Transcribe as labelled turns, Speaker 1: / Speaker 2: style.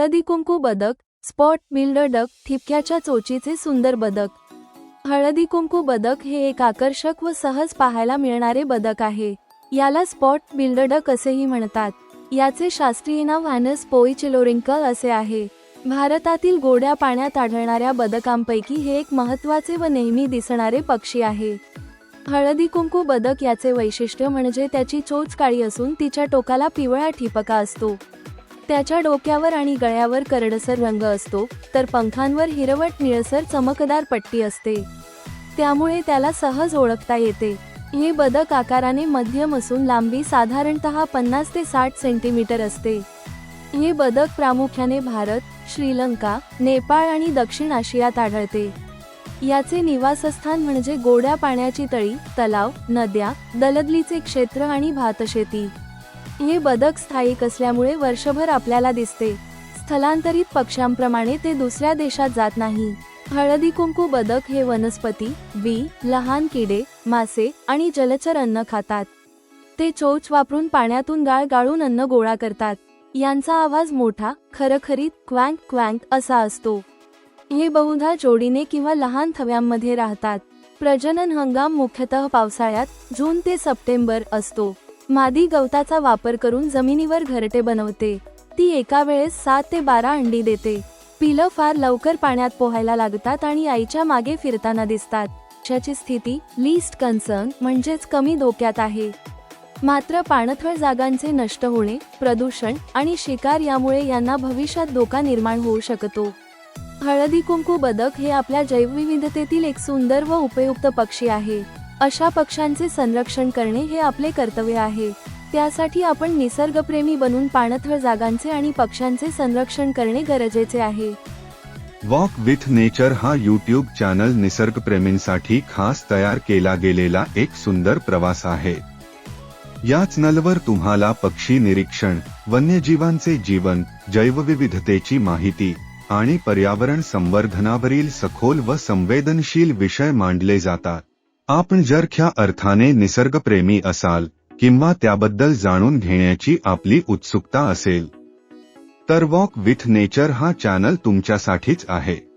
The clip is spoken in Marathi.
Speaker 1: हळदी कुंकू बदक स्पॉट बिल्डर डक ठिपक्याच्या चोचीचे सुंदर बदक. हळदी कुंकू बदक हे एक आकर्षक व सहज पाहायला मिळणारे बदक आहे. याला स्पॉट बिल्डडक असेही म्हणतात. याचे शास्त्रीय नाव व्हॅनस पोईचिलोरिंकल असे आहे. भारतातील गोड्या पाण्यात आढळणाऱ्या बदकांपैकी हे एक महत्त्वाचे व नेहमी दिसणारे पक्षी आहे. हळदी कुंकू बदक याचे वैशिष्ट्य म्हणजे त्याची चोच काळी असून तिच्या टोकाला पिवळा ठिपका असतो. त्याच्या डोक्यावर आणि गळ्यावर करडसर रंग असतो तर पंखांवर हिरवट निळसर चमकदार पट्टी असते. त्यामुळे त्याला सहज ओळखता येते. हे बदक आकाराने मध्यम असून लांबी साधारणतः पन्नास ते साठ सेंटीमीटर असते. हे बदक प्रामुख्याने भारत श्रीलंका नेपाळ आणि दक्षिण आशियात आढळते. याचे निवासस्थान म्हणजे गोड्या पाण्याची तळी तलाव नद्या दलदलीचे क्षेत्र आणि भातशेती. हे बदक स्थायिक असल्यामुळे वर्षभर आपल्याला दिसते. स्थलांतरित पक्ष्यांप्रमाणे ते दुसऱ्या देशात जात नाही. हळदी कुंकू बदक हे वनस्पती बी लहान किडे मासे आणि जलचर अन्न खातात. ते चोच वापरून पाण्यातून गाळ गाळून अन्न गोळा करतात. यांचा आवाज मोठा खरखरीत क्वँक क्वँक असा असतो. हे बहुधा जोडीने किंवा लहान थव्यांमध्ये राहतात. प्रजनन हंगाम मुख्यतः पावसाळ्यात जून ते सप्टेंबर असतो. मादी गवताचा वापर करून जमिनीवर घरटे बनवते. ती एका वेळेस सात ते बारा अंडी देते. पिलं फार लवकर पाण्यात पोहायला लागतात आणि आईच्या मागे फिरताना दिसतात. त्याची स्थिती लिस्ट कन्सर्न म्हणजेच कमी धोक्यात आहे. मात्र पाणथळ जागांचे नष्ट होणे प्रदूषण आणि शिकार यामुळे यांना भविष्यात धोका निर्माण होऊ शकतो. हळदी कुंकू बदक हे आपल्या जैवविविधतेतील एक सुंदर व उपयुक्त पक्षी आहे. अशा पक्ष्यांचे संरक्षण करणे हे आपले कर्तव्य आहे. त्यासाठी आपण निसर्गप्रेमी बनून पाणथळ जागांचे आणि पक्ष्यांचे संरक्षण करणे गरजेचे आहे.
Speaker 2: वॉक विथ नेचर हा यूट्यूब चॅनल निसर्गप्रेमींसाठी खास तयार केला गेलेला एक सुंदर प्रवास आहे. या चॅनलवर तुम्हाला पक्षी निरीक्षण वन्यजीवांचे जीवन जैवविविधतेची माहिती आणि पर्यावरण संवर्धनावरील सखोल व संवेदनशील विषय मांडले जातात. आपण जर ख्या अर्थाने निसर्गप्रेमी असाल किंवा त्याबद्दल जाणून घेण्याची आपली उत्सुकता असेल. तर वॉक विथ नेचर हा चॅनल तुमच्यासाठीच आहे.